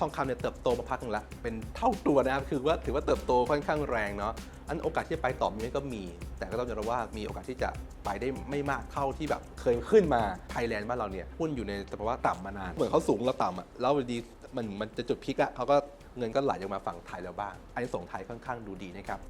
ทองคำเนี่ยเติบโตมาพักหนึงละเป็นเท่าตัวนะครับคือว่าถือว่าเติบโตค่อนข้างแรงเนาะอันโอกาสที่จะไปต่อมีก็มี แต่ก็ต้องยอมรับว่ามีโอกาสที่จะไปได้ไม่มากเท่าที่แบบเคยขึ้นมาไทยแลนด์บ้านเราเนี่ยหุ้นอยู่ในสภาวะต่ำมานาน เหมือนเขาสูงแล้วต่ำอะแล้วดีมันมันจะจุดพิกอะเขาก็เงินก็ไหลออกมาฝั่งไทยแล้วบ้างอันนี้ส่งไทยค่อนข้างดูดีนะครับ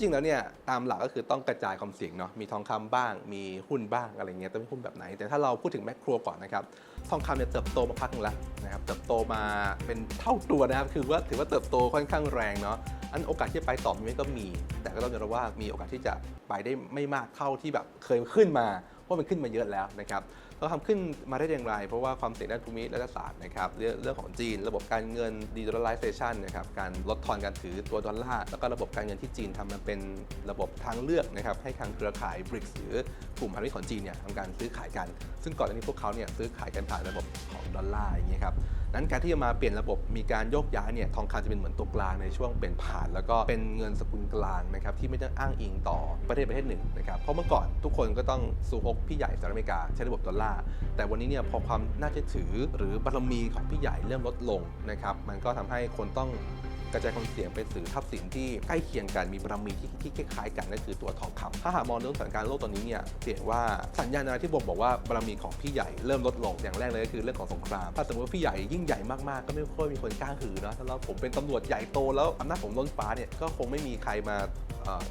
ที่จริงแล้วเนี่ยตามหลักก็คือต้องกระจายความเสี่ยงเนาะมีทองคำบ้าง มีหุ้นบ้างอะไรเงี้ยต้องมีหุ้นแบบไหน แต่ถ้าเราพูดถึงแมกโรก่อนนะครับทองคำเนี่ยเติบโตมาพักนึงแล้วนะครับเติบโตมาเป็นเท่าตัวนะครับคือว่าถือว่าเติบโตค่อนข้างแรงเนาะอันโอกาสที่ไปต่อมีไหมก็มี แต่ก็ต้องยอมรับว่ามีโอกาสที่จะไปได้ไม่มากเท่าที่แบบเคยขึ้นมาเพราะมันขึ้นมาเยอะแล้วนะครับ เราทำขึ้นมาได้อย่างไร เพราะว่าความเสี่ยงด้านภูมิรัฐศาสตร์นะครับเรื่องของจีน ระบบการเงิน digitalization นะครับการลดทอนการถือตัวดอลลาร์แล้วก็ระบบการเงินที่จีนทำมันเป็นระบบทางเลือกนะครับให้ทางเครือข่ายบริกหรือกลุ่มพันธมิตรของจีนเนี่ยทำการซื้อขายกัน ซึ่งก่อนหน้านี้พวกเขาเนี่ยซื้อขายกันผ่านระบบของดอลลาร์อย่างเงี้ยครับ นั้นการที่จะมาเปลี่ยนระบบมีการโยกย้ายเนี่ยทองคำจะเป็นเหมือนตัวกลางในช่วงเปลี่ยนผ่าน แล้วก็เป็นเงินสกุลกลางนะครับที่ไม่ต้องอ้างอิงต่อประเทศประเทศหนึ่งนะครับเพราะเมื่อก่อนทุกคนก็ต้องสูอกพี่ใหญ่สหรัฐอเมริกาใช้ระบบดอลลาร์แต่วันนี้เนี่ยพอความน่าเชื่อถือหรือบารมีของพี่ใหญ่เริ่มลดลงนะครับมันก็ทำให้คนต้อง กระจายความเสี่ยงไปสื่อทรัพย์สินที่ใกล้เคียงกันมีบารมีที่ที่คล้ายๆกันนั่นคือตัวทองคำถ้าหากมองเรื่องสถานการณ์โลกตอนนี้เนี่ยเห็นว่าสัญญาณอะไรที่บ่งบอกว่าบารมีของพี่ใหญ่เริ่มลดลงอย่างแรกเลยก็คือเรื่องของสงครามถ้าสมมติว่าพี่ใหญ่ยิ่งใหญ่มากๆก็ไม่ค่อยมีคนกล้าหือเนะถ้าเราผมเป็นตำรวจใหญ่โตแล้วอำนาจผมล้นฟ้าเนี่ยก็คงไม่มีใครมา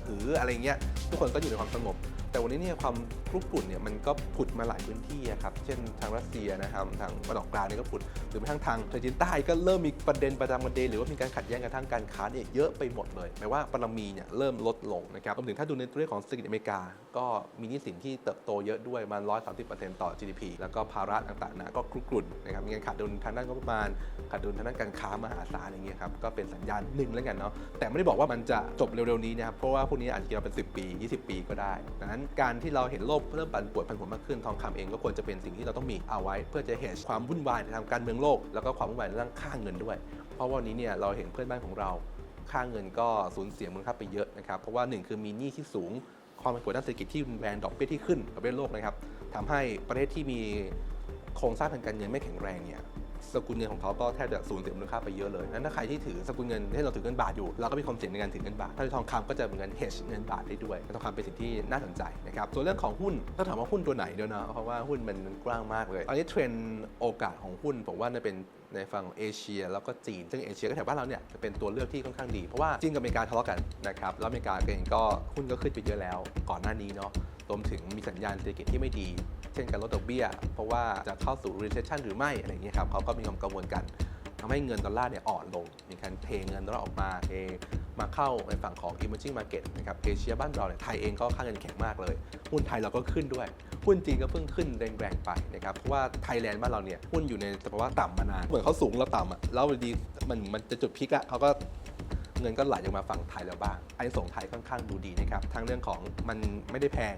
หืออะไรเงี้ยทุกคนก็อยู่ในความสงบ แต่วันนี้เนี่ยความครุกรุ่นเนี่ยมันก็ผุดมาหลายพื้นที่ครับ เช่นทางรัสเซียนะครับทางตะวันออกกลางเนี่ยก็ผุด หรือแม้กระทั่งทางทางจีนใต้ก็เริ่มมีประเด็นประจำประเด็นหรือว่ามีการขัดแย้งกันทางการค้าเนี่ยเยอะไปหมดเลยแม้ว่าปรมีเนี่ยเริ่มลดลงนะครับรวมถึงถ้าดูในตัวเลขของเศรษฐกิจอเมริกา ก็มีนี้สินที่เติบโตเยอะด้วยประมาณ130%ต่อ GDP แล้วก็ภาระต่างๆนะก็ครุกรุ่นนะครับมีการขาดดุลทางด้านงบประมาณขาดดุลทางด้านการค้ามหาศาลอย่างเงี้ยครับก็เป็นสัญญาณหนึ่งแล้วกันเนาะแต่ไม่ได้บอกว่ามันจะจบเร็วๆนี้นะครับเพราะว่าพวกนี้อาจจะกินเราเป็น 10 ปี 20 ปีก็ได้ดังนั้นการที่เราเห็นโลกเริ่มปั่นป่วนผันผวนมากขึ้นทองคำเองก็ควรจะเป็นสิ่งที่เราต้องมีเอาไว้ เพื่อจะเห็นความวุ่นวายในทางการเมืองโลก แล้วก็ความวุ่นวายในเรื่องค่าเงินด้วย เพราะว่าวันนี้เนี่ยเราเห็นเพื่อนบ้านของเราค่าเงินก็สูญเสียมูลค่าไปเยอะนะครับเพราะว่าหนึ่งคือมีหนี้ที่สูงความผันผวนด้านเศรษฐกิจที่รุนแรงดอกเบี้ยที่ขึ้นดอกเบี้ยโลกนะครับทำให้ประเทศที่มีโครงสร้างทางการเงินไม่แข็งแรงเนี่ย สกุลเงินของเขาก็แทบจะสูญเสียมูลค่าไปเยอะเลยนั้นถ้าใครที่ถือสกุลเงินที่เราถือเงินบาทอยู่ เราก็มีความเสี่ยงในการถือเงินบาท ถ้าทองคำก็จะเหมือนกัน hedge เงินบาทได้ด้วยทองคำเป็นสิ่งที่น่าสนใจนะครับ ส่วนเรื่องของหุ้นถ้าถามว่าหุ้นตัวไหนเดียวนะ เพราะว่าหุ้นมันกว้างมากเลย ตอนนี้เทรนด์โอกาสของหุ้นผมว่าจะเป็นในฝั่งของเอเชียแล้วก็จีน ซึ่งเอเชียก็แถวบ้านเราเนี่ยจะเป็นตัวเลือกที่ค่อนข้างดี เพราะว่าจีนกับอเมริกาทะเลาะกันนะครับ แล้วอเมริกาเองก็หุ้นก็ขึ้นไปเยอะแล้ว ก่อนหน้านี้เนาะ รวมถึงมีสัญญาณเศรษฐกิจที่ไม่ดี เช่นการลดดอกเบี้ย เพราะว่าจะเข้าสู่ recession หรือไม่อะไรอย่างเงี้ยครับเขาก็มีความกังวลกันทำให้เงินดอลลาร์เนี่ยอ่อนลง มีการเทเงินดอลลาร์ออกมาเทมาเข้าในฝั่งของ emerging market นะครับเอเชียบ้านเราเนี่ยไทยเองก็ค่าเงินแข็งมากเลย หุ้นไทยเราก็ขึ้นด้วย หุ้นจีนก็เพิ่งขึ้นแรงๆไปนะครับ เพราะว่าไทยแลนด์บ้านเราเนี่ยหุ้นอยู่ในสภาวะต่ำมานาน เหมือนเขาสูงแล้วต่ำอะแล้วดีมันมันจะจุดพีคอะเขาก็เงินก็ไหลออกมาฝั่งไทยแล้วบ้างอันนี้ส่งไทยค่อนข้างดูดีนะครับ ทั้งเรื่องของมันไม่ได้แพง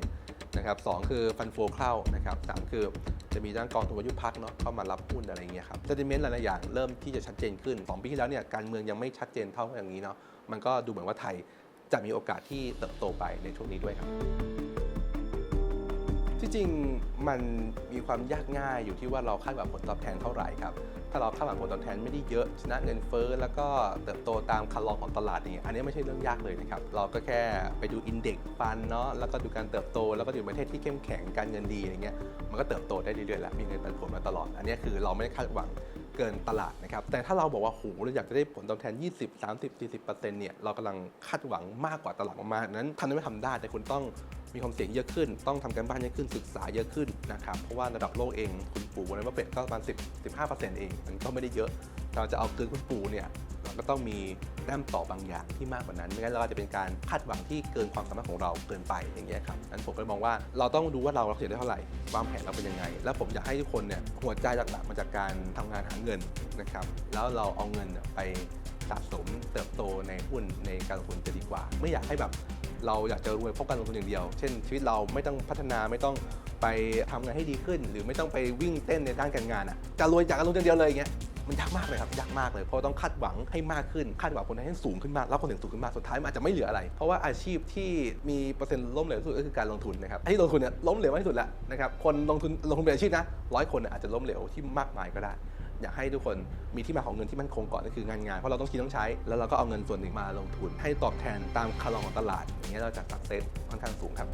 นะครับสองคือฟันโฟเข้านะครับสามคือจะมีด้านกองทุนวายุพักเนาะเข้ามารับหุ้นอะไรอย่างเงี้ยครับ sentiment หลายๆอย่างเริ่มที่จะชัดเจนขึ้นสองปีที่แล้วเนี่ยการเมืองยังไม่ชัดเจนเท่าอย่างนี้เนาะมันก็ดูเหมือนว่าไทยจะมีโอกาสที่เติบโตไปในช่วงนี้ด้วยครับ ที่จริงมันมีความยากง่ายอยู่ที่ว่าเราคาดหวังผลตอบแทนเท่าไหร่ครับ ถ้าเราคาดหวังผลตอบแทนไม่ได้เยอะ ชนะเงินเฟ้อแล้วก็เติบโตตามคันลองของตลาดนี่อันนี้ไม่ใช่เรื่องยากเลยนะครับ เราก็แค่ไปดูอินเด็กซ์ฟันเนาะแล้วก็ดูการเติบโต แล้วก็ดูประเทศที่เข้มแข็งการเงินดีอะไรเงี้ยมันก็เติบโตได้เรื่อยๆแหละมีเงินปันผลมาตลอด อันนี้คือเราไม่ได้คาดหวัง เกินตลาดนะครับ แต่ถ้าเราบอกว่าโหเราอยากจะได้ผลตอบแทน 20 30 40%เนี่ย เรากำลังคาดหวังมากกว่าตลาดมากๆนั้นทำได้ไม่ทำได้ แต่คุณต้องมีความเสี่ยงเยอะขึ้น ต้องทำการบ้านเยอะขึ้น ศึกษาเยอะขึ้นนะครับ เพราะว่าระดับโลกเอง คุณปู่วอร์เรนบัฟเฟตก็ประมาณ10 15%เอง มันก็ไม่ได้เยอะ เราจะเอาเกินคุณปู่เนี่ย เราก็ต้องมีแต้มต่อบางอย่างที่มากกว่านั้นไม่งั้นเราอาจจะเป็นการคาดหวังที่เกินความสามารถของเราเกินไปอย่างเงี้ยครับนั้นผมก็มองว่าเราต้องดูว่าเราเราเสียได้เท่าไหร่วางแผนเราเป็นยังไง แล้วผมอยากให้ทุกคนเนี่ยหัวใจหลักๆมาจากการทำงานหาเงินนะครับแล้วเราเอาเงินไปสะสมเติบโตในหุ้นในการลงทุนจะดีกว่า ไม่อยากให้แบบเราอยากจะรวยเพราะการลงทุนอย่างเดียว เช่น ชีวิตเราไม่ต้องพัฒนาไม่ต้องไปทำงานให้ดีขึ้น หรือไม่ต้องไปวิ่งเต้นในด้านการงานอะจะรวยจากการลงทุนอย่างเดียวเลยอย่างเงี้ย มันยากมากเลยครับยากมากเลยเพราะต้องคาดหวังให้มากขึ้นคาดหวังคนให้สูงขึ้นมากแล้วคนถึงสูงขึ้นมากสุดท้ายมันอาจจะไม่เหลืออะไร เพราะว่าอาชีพที่มีเปอร์เซ็นต์ล้มเหลวที่สุดก็คือการลงทุนนะครับไอ้ที่ลงทุนเนี่ยล้มเหลวมากที่สุดแล้วนะครับคนลงทุนลงทุนเป็นอาชีพนะร้อยคนอาจจะล้มเหลวที่มากมายก็ได้อยากให้ทุกคนมีที่มาของเงินที่มั่นคงก่อนก็คืองานงานเพราะเราต้องกินต้องใช้ แล้วเราก็เอาเงินส่วนหนึ่งมาลงทุน ให้ตอบแทนตามคาลองของตลาด อย่างเงี้ยเราจะสักเซสค่อนข้างสูงครับ